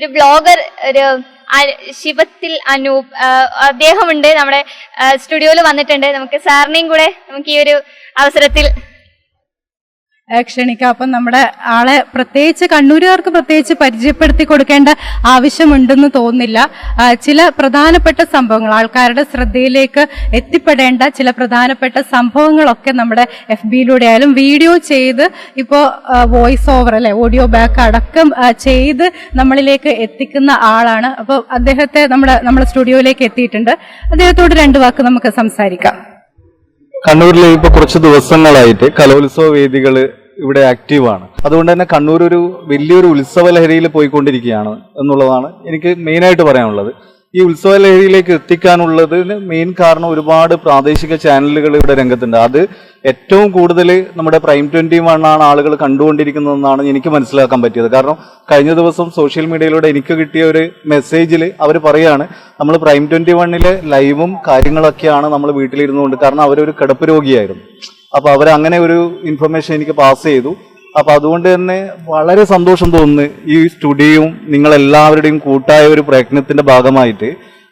ഒരു ബ്ലോഗർ ഒരു ശിവത്തിൽ അനൂപ് അദ്ദേഹമുണ്ട് നമ്മുടെ സ്റ്റുഡിയോയിൽ വന്നിട്ടുണ്ട്. നമുക്ക് സാറിനെയും കൂടെ നമുക്ക് ഈ ഒരു അവസരത്തിൽ ക്ഷണിക്കാം. അപ്പം നമ്മുടെ ആളെ പ്രത്യേകിച്ച് കണ്ണൂരുകാർക്ക് പ്രത്യേകിച്ച് പരിചയപ്പെടുത്തി കൊടുക്കേണ്ട ആവശ്യമുണ്ടെന്ന് തോന്നുന്നില്ല. ചില പ്രധാനപ്പെട്ട സംഭവങ്ങൾ ആൾക്കാരുടെ ശ്രദ്ധയിലേക്ക് എത്തിപ്പെടേണ്ട ചില പ്രധാനപ്പെട്ട സംഭവങ്ങളൊക്കെ നമ്മുടെ എഫ് ബിയിലൂടെ ആയാലും വീഡിയോ ചെയ്ത് ഇപ്പോൾ വോയിസ് ഓവർ അല്ലെ ഓഡിയോ ബാക്ക് അടക്കം ചെയ്ത് നമ്മളിലേക്ക് എത്തിക്കുന്ന ആളാണ്. അപ്പോൾ അദ്ദേഹത്തെ നമ്മുടെ നമ്മുടെ സ്റ്റുഡിയോയിലേക്ക് എത്തിയിട്ടുണ്ട്. അദ്ദേഹത്തോട് രണ്ട് വാക്ക് നമുക്ക് സംസാരിക്കാം. കണ്ണൂരിൽ ഇപ്പൊ കുറച്ച് ദിവസങ്ങളായിട്ട് കലോത്സവ വേദികൾ ഇവിടെ ആക്റ്റീവാണ് അതുകൊണ്ട് തന്നെ കണ്ണൂർ ഒരു വലിയൊരു ഉത്സവ ലഹരിയിൽ പോയിക്കൊണ്ടിരിക്കുകയാണ് എന്നുള്ളതാണ് എനിക്ക് മെയിനായിട്ട് പറയാനുള്ളത്. ഈ ഉത്സവ ലഹരിയിലേക്ക് എത്തിക്കാനുള്ളതിന് മെയിൻ കാരണം ഒരുപാട് പ്രാദേശിക ചാനലുകൾ ഇവിടെ രംഗത്തുണ്ട്. അത് ഏറ്റവും കൂടുതൽ നമ്മുടെ പ്രൈം ട്വന്റി വണ്ണാണ് ആളുകൾ കണ്ടുകൊണ്ടിരിക്കുന്നതെന്നാണ് എനിക്ക് മനസ്സിലാക്കാൻ പറ്റിയത്. കാരണം കഴിഞ്ഞ ദിവസം സോഷ്യൽ മീഡിയയിലൂടെ എനിക്ക് കിട്ടിയ ഒരു മെസ്സേജിൽ അവർ പറയാണ് നമ്മൾ പ്രൈം ട്വന്റി വണ്ണിലെ ലൈവും കാര്യങ്ങളൊക്കെയാണ് നമ്മൾ വീട്ടിലിരുന്നുകൊണ്ട്. കാരണം അവരൊരു കിടപ്പ് രോഗിയായിരുന്നു. അപ്പൊ അവർ അങ്ങനെ ഒരു ഇൻഫർമേഷൻ എനിക്ക് പാസ് ചെയ്തു. അപ്പൊ അതുകൊണ്ട് തന്നെ വളരെ സന്തോഷം തോന്നുന്നു ഈ സ്റ്റുഡിയോയും നിങ്ങൾ എല്ലാവരുടെയും കൂട്ടായ ഒരു പ്രയത്നത്തിന്റെ ഭാഗമായിട്ട്.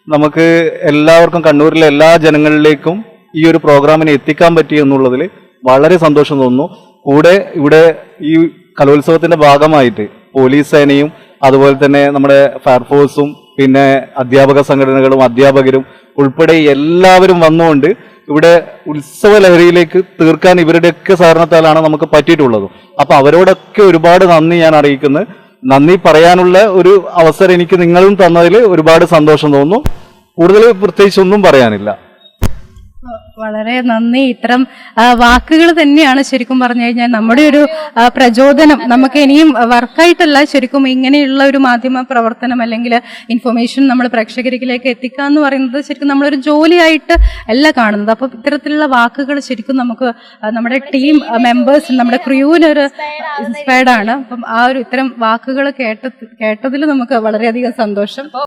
നമുക്ക് എല്ലാവർക്കും കണ്ണൂരിലെ എല്ലാ ജനങ്ങളിലേക്കും ഈ ഒരു പ്രോഗ്രാമിനെ എത്തിക്കാൻ പറ്റി എന്നുള്ളതിൽ വളരെ സന്തോഷം തോന്നുന്നു. കൂടെ ഇവിടെ ഈ കലോത്സവത്തിന്റെ ഭാഗമായിട്ട് പോലീസ് സേനയും അതുപോലെ തന്നെ നമ്മുടെ ഫയർഫോഴ്സും പിന്നെ അധ്യാപക സംഘടനകളും അധ്യാപകരും ഉൾപ്പെടെ എല്ലാവരും വന്നുകൊണ്ട് ഇവിടെ ഉത്സവ ലഹരിയിലേക്ക് തീർക്കാൻ ഇവരുടെയൊക്കെ സഹകരണത്താലാണ് നമുക്ക് പറ്റിയിട്ടുള്ളത്. അപ്പൊ അവരോടൊക്കെ ഒരുപാട് നന്ദി ഞാൻ അറിയിക്കുന്നു. നന്ദി പറയാനുള്ള ഒരു അവസരം എനിക്ക് നിങ്ങളും തന്നതിൽ ഒരുപാട് സന്തോഷം തോന്നുന്നു. കൂടുതൽ പ്രത്യേകിച്ചൊന്നും പറയാനില്ല. വളരെ നന്ദി. ഇത്തരം വാക്കുകൾ തന്നെയാണ് ശരിക്കും പറഞ്ഞു കഴിഞ്ഞാൽ നമ്മുടെ ഒരു പ്രചോദനം. നമുക്ക് ഇനിയും വർക്കായിട്ടല്ല ശരിക്കും ഇങ്ങനെയുള്ള ഒരു മാധ്യമ പ്രവർത്തനം അല്ലെങ്കിൽ ഇൻഫർമേഷൻ നമ്മൾ പ്രേക്ഷകരിലേക്ക് എത്തിക്കുക എന്ന് പറയുന്നത് ശരിക്കും നമ്മളൊരു ജോലിയായിട്ട് അല്ല കാണുന്നത്. അപ്പൊ ഇത്തരത്തിലുള്ള വാക്കുകൾ ശരിക്കും നമുക്ക് നമ്മുടെ ടീം മെമ്പേഴ്സ് നമ്മുടെ ക്രൂവിനൊരു ഇൻസ്പയർഡ് ആണ്. അപ്പം ആ ഒരു ഇത്തരം വാക്കുകൾ കേട്ട കേട്ടതിൽ നമുക്ക് വളരെയധികം സന്തോഷം.